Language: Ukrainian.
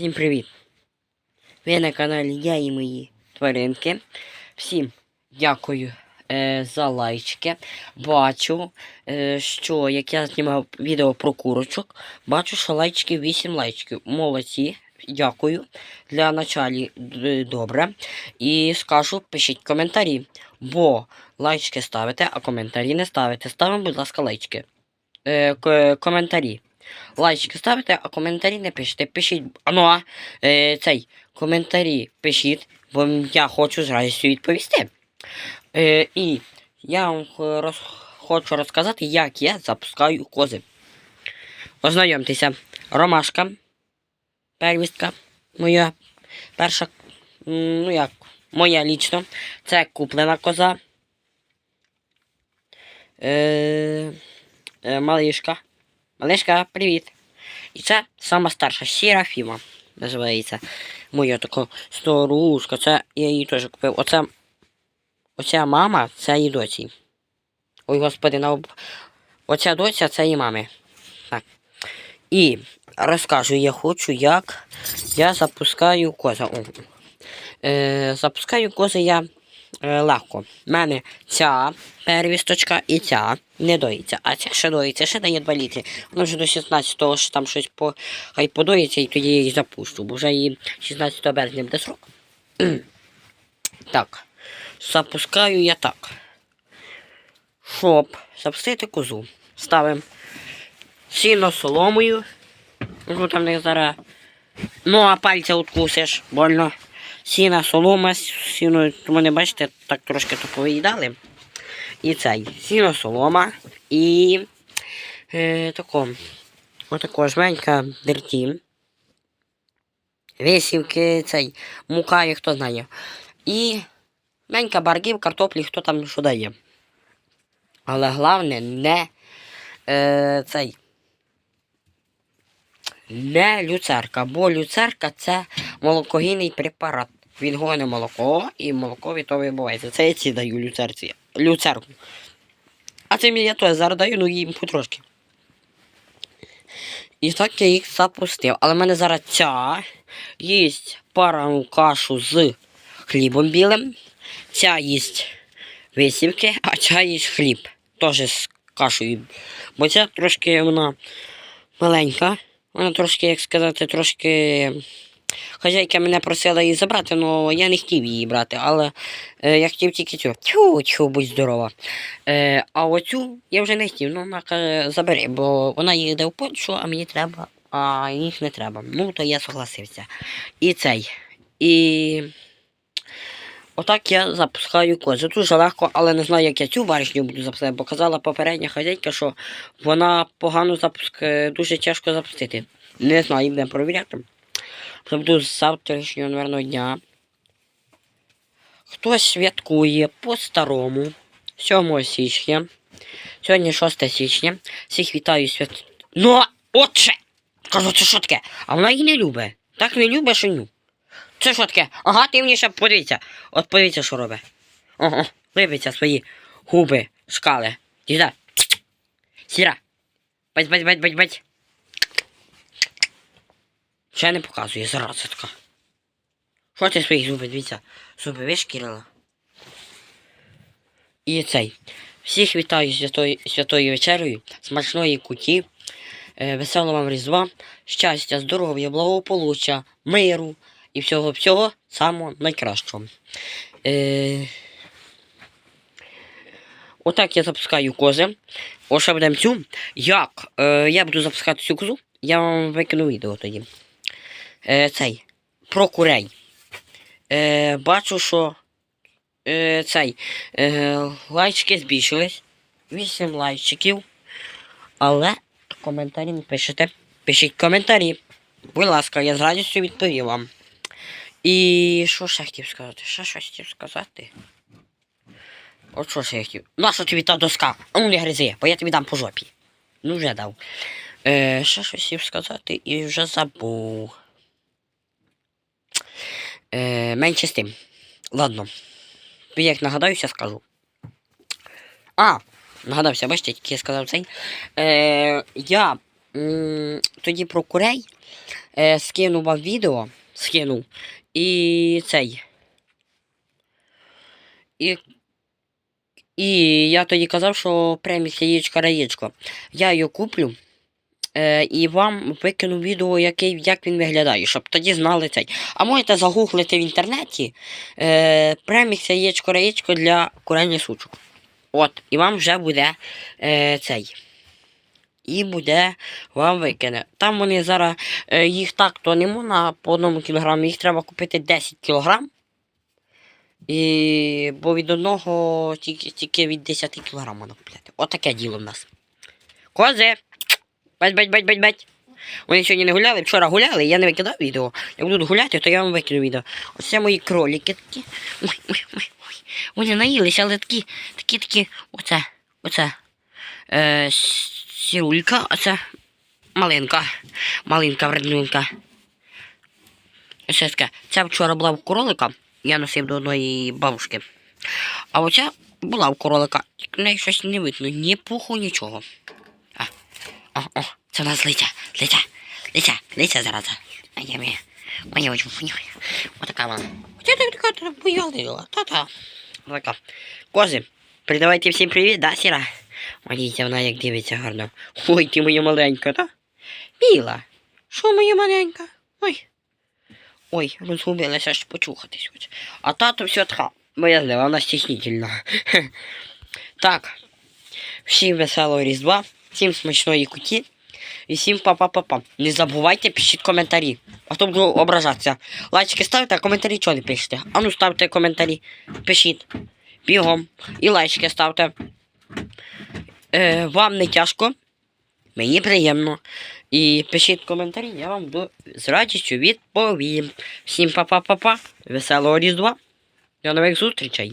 Всім привіт! Ви на каналі Я і мої тваринки. Всім дякую е, за лайчики. Бачу, е, що як я знімав відео про курочок, бачу, що лайчиків 8 лайчиків. Молодці. Дякую. Для началі добре. І скажу, пишіть коментарі. Бо лайчики ставите, а коментарі не ставите. Ставимо, будь ласка, лайчики. Е, коментарі. Лайчики ставите, а коментарі не пишете. Пишіть. Ну а е, цей коментарі пишіть, бо я хочу з радістю відповісти. Е, і я вам роз, хочу розказати, як я запускаю кози. Ознайомтеся. Ромашка. Первістка. Моя перша. Ну як, моя лічно. Це куплена коза. Е, е, малишка. Малишка, привіт. І це сама старша Серафіма, називається. Моя така старушка. Це я її теж купив. Оце. Оця мама це її доці. Ой, господи, на об... Оця доця це її мами. Так. І розкажу я хочу, як я запускаю коза. Е, запускаю кози я е, легко. У мене ця первісточка і ця не доїться, а ця ще доїться, ще дає 2 літри. Вона вже до 16-го ще там щось по... хай подоїться і тоді я її запущу, бо вже її 16 березня буде срок. так. Запускаю я так. Щоб запустити козу, ставимо сіно соломою. Ну там не зараз. Ну, а пальця откусиш, больно. Сіна, солома, сіно, тому не бачите, так трошки то повиїдали. І цей. Сіно, солома і е, тако. Отако жменька дерті. Висівки, цей, мука, і хто знає. І менька баргів, картоплі, хто там що дає. Але головне не е, цей. Не люцерка, бо люцерка це молокогінний препарат. Він гоне молоко і молоко від того відбувається. Це я ці даю люцерці. Люцерку. А це я теж зараз даю, ну їм потрошки. І так я їх запустив. Але в мене зараз ця їсть парану кашу з хлібом білим. Ця їсть висівки, а ця їсть хліб. Теж з кашею. Бо ця трошки вона маленька. Вона трошки, як сказати, трошки. Хазяйка мене просила її забрати, але я не хотів її брати, але е, я хотів тільки цю. Тю, тю, будь здорова. Е, а оцю я вже не хотів, ну вона каже, забери, бо вона їде в Польщу, а мені треба, а їх не треба. Ну, то я согласився. І цей. І отак я запускаю козу. Дуже легко, але не знаю, як я цю баришню буду запускати, бо казала попередня хазяйка, що вона погано запускає, дуже тяжко запустити. Не знаю, будемо провіряти. Буду з завтрашнього, наверное, дня. Хтось святкує по-старому 7 січня. Сьогодні 6 січня. Всіх вітаю свят. Ну, отче! Кажу, це що таке? А вона її не любить. Так не любить, що ню. Це що таке? Ага, ти мені ще подивіться. От подивіться, що робить. Ого, липиться свої губи, шкали. Діда. Сіра. Бать, бать, бать, бать, бать. Ще не показує, зараза така. Що ти свої зуби, дивіться, зуби вишкірила. І цей. Всіх вітаю святою, святою вечерею, смачної куті, е, веселого вам різдва, щастя, здоров'я, благополуччя, миру і всього всього самого найкращого. Е, Отак я запускаю кози. Ось будемо цю. Як е, я буду запускати цю козу, я вам викину відео тоді. Е, цей. Про курей. Е, бачу, що е, цей. Е, лайчики збільшились. 8 лайчиків. Але коментарі не пишете. Пишіть коментарі. Будь ласка, я з радістю відповім вам. І що ще хотів сказати? Ще щось хотів сказати. От що ще я хотів. Наша тобі та доска? А ну не гризи, бо я тобі дам по жопі. Ну вже дав. Е, ще щось хотів сказати і вже забув. Е, менше з тим. Ладно. Як нагадаюся, скажу. А, нагадався, бачите, тільки я сказав цей. Е, я м, тоді про курей. е, скину вам відео. Скинув. І цей. І, і я тоді казав, що преміс яєчко раєчко. Я її куплю. Е, і вам викину відео, який, як він виглядає, щоб тоді знали цей. А можете загуглити в інтернеті е, премікс яєчко раєчко для курення сучок. От, і вам вже буде е, цей. І буде вам викине. Там вони зараз е, їх так то не можна по одному кілограму, їх треба купити 10 кілограм. І, бо від одного тільки, тільки від 10 кілограм можна купляти. Отаке діло в нас. Кози! Бать, бать, бать, бать, бать. Вони сьогодні не гуляли, вчора гуляли, я не викидав відео. Як будуть гуляти, то я вам викину відео. Оце мої кролики такі. Вони наїлися, але такі, такі, такі. Оце, оце. Е, сірулька, оце малинка. Малинка, вредненька. Оце таке. Ця вчора була в кролика, я носив до одної бабушки. А оця була в кролика. В неї щось не видно, ні пуху, нічого. О, о, це в нас лиця, лиця, лиця, лиця зараза. А я моя, моя очень фуняя. Отака вона. Оце так така та боялила, та-та. Така. Кози, передавайте всім привіт, да, Сіра? Дивіться, вона як дивиться гарно. Ой, ти моя маленька, та? Біла. Що моя маленька? Ой. Ой, розгубилася аж почухатись. А тато все така. Боязлива, вона стіснительна. Так. Всім веселого Різдва, всім смачної куті. І всім па-па-па-па. Не забувайте, пишіть коментарі. А то буду ображатися. Лайчики ставте, а коментарі чого не пишете? А ну ставте коментарі. Пишіть. Бігом. І лайчики ставте. Е, вам не тяжко. Мені приємно. І пишіть коментарі, я вам буду з радістю відповім. Всім па-па-па-па. Веселого Різдва. До нових зустрічей.